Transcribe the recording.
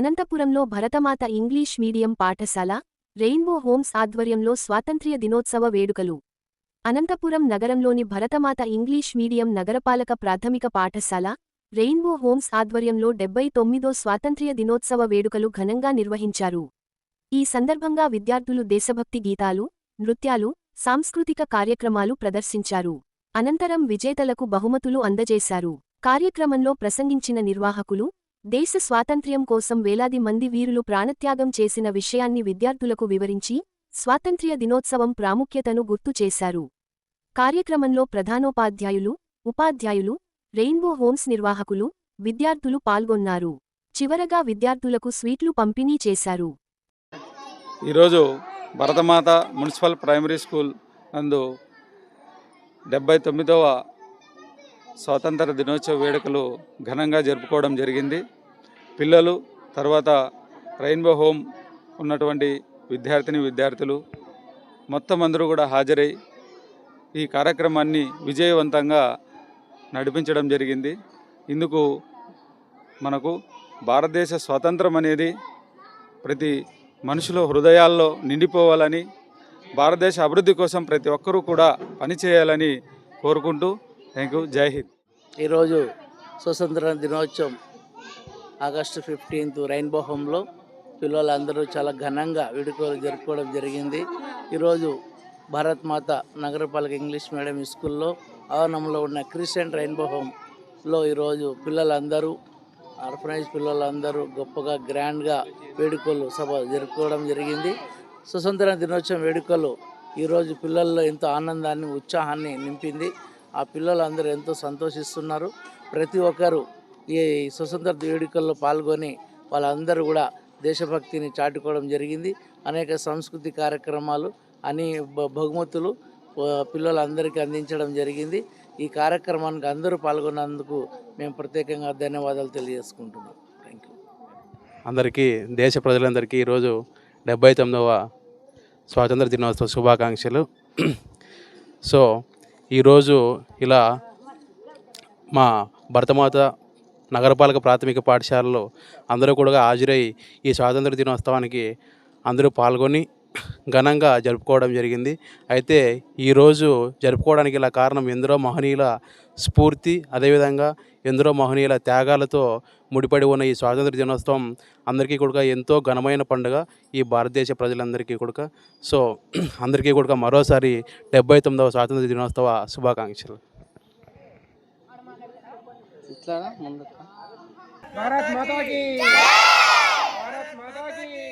అనంతపురంలో Bharatamata English medium పాఠశాల rainbow homes ఆధ్వర్యంలో స్వాతంత్ర్య దినోత్సవ వేడుకలు. అనంతపురం నగరంలోని భరతమాత ఇంగ్లీష్ మీడియం నగరపాలక ప్రాథమిక పాఠశాల రెయిన్బో హోమ్స్ ఆధ్వర్యంలో డెబ్బై తొమ్మిదో స్వాతంత్ర్య దినోత్సవ వేడుకలు ఘనంగా నిర్వహించారు. ఈ సందర్భంగా విద్యార్థులు దేశభక్తి గీతాలు నృత్యాలు సాంస్కృతిక కార్యక్రమాలు ప్రదర్శించారు. అనంతరం విజేతలకు బహుమతులు అందజేశారు. కార్యక్రమంలో ప్రసంగించిన నిర్వాహకులు దేశ స్వాతంత్ర్యం కోసం వేలాది మంది వీరులు ప్రాణత్యాగం చేసిన విషయాన్ని విద్యార్థులకు వివరించి స్వాతంత్ర్య దినోత్సవం ప్రాముఖ్యతను గుర్తు చేశారు. కార్యక్రమంలో ప్రధానోపాధ్యాయులు ఉపాధ్యాయులు రెయిన్బో హోమ్స్ నిర్వాహకులు విద్యార్థులు పాల్గొన్నారు. చివరగా విద్యార్థులకు స్వీట్లు పంపిణీ చేశారు. ఈరోజు భరతమాత మున్సిపల్ ప్రైమరీ స్కూల్ నందు డెబ్బై తొమ్మిదవ స్వాతంత్ర దినోత్సవ వేడుకలు ఘనంగా జరుపుకోవడం జరిగింది. పిల్లలు తర్వాత రెయిన్బో హోమ్ ఉన్నటువంటి విద్యార్థిని విద్యార్థులు మొత్తం అందరూ కూడా హాజరై ఈ కార్యక్రమాన్ని విజయవంతంగా నడిపించడం జరిగింది. ఇందుకు మనకు భారతదేశ స్వాతంత్రం అనేది ప్రతి మనుషుల హృదయాల్లో నిండిపోవాలని భారతదేశ అభివృద్ధి కోసం ప్రతి ఒక్కరూ కూడా పనిచేయాలని కోరుకుంటూ థ్యాంక్ యూ జై హింద్. ఈరోజు స్వతంత్ర దినోత్సవం ఆగస్టు ఫిఫ్టీన్త్ రెయిన్బో హోమ్లో పిల్లలందరూ చాలా ఘనంగా వేడుకలు జరుపుకోవడం జరిగింది. ఈరోజు భారత్ మాత నగరపాలక ఇంగ్లీష్ మీడియం స్కూల్లో ఆవరణంలో ఉన్న క్రిస్టియన్ రెయిన్బో హోమ్లో ఈరోజు పిల్లలందరూ ఆర్ఫనైజ్ పిల్లలందరూ గొప్పగా గ్రాండ్గా వేడుకలు సభ జరుపుకోవడం జరిగింది. స్వతంత్ర దినోత్సవం వేడుకలు ఈరోజు పిల్లల్లో ఎంతో ఆనందాన్ని ఉత్సాహాన్ని నింపింది. ఆ పిల్లలందరూ ఎంతో సంతోషిస్తున్నారు. ప్రతి ఒక్కరూ ఈ స్వతంత్ర వేడుకల్లో పాల్గొని వాళ్ళందరూ కూడా దేశభక్తిని చాటుకోవడం జరిగింది. అనేక సంస్కృతి కార్యక్రమాలు అని బ- బహుమతులు పిల్లలందరికీ అందించడం జరిగింది. ఈ కార్యక్రమానికి అందరూ పాల్గొన్నందుకు మేము ప్రత్యేకంగా ధన్యవాదాలు తెలియజేసుకుంటున్నాం. థ్యాంక్ యూ అందరికీ దేశ ప్రజలందరికీ ఈరోజు డెబ్బై తొమ్మిదవ స్వాతంత్ర దినోత్సవ శుభాకాంక్షలు. సో ఈరోజు ఇలా మా భరతమాత నగరపాలక ప్రాథమిక పాఠశాలలో అందరూ కూడా హాజరై ఈ స్వాతంత్ర దినోత్సవానికి అందరూ పాల్గొని ఘనంగా జరుపుకోవడం జరిగింది. అయితే ఈరోజు జరుపుకోవడానికి గల కారణం ఎందరో మహనీయుల స్ఫూర్తి అదేవిధంగా ఎందరో మహనీయుల త్యాగాలతో ముడిపడి ఉన్న ఈ స్వాతంత్ర దినోత్సవం అందరికీ కూడా ఎంతో ఘనమైన పండుగ ఈ భారతదేశ ప్రజలందరికీ కూడా సో అందరికీ కూడా మరోసారి డెబ్బై తొమ్మిదవ స్వాతంత్ర దినోత్సవ శుభాకాంక్షలు. భారత్ మాతాకి. భారత్ మాతాకి.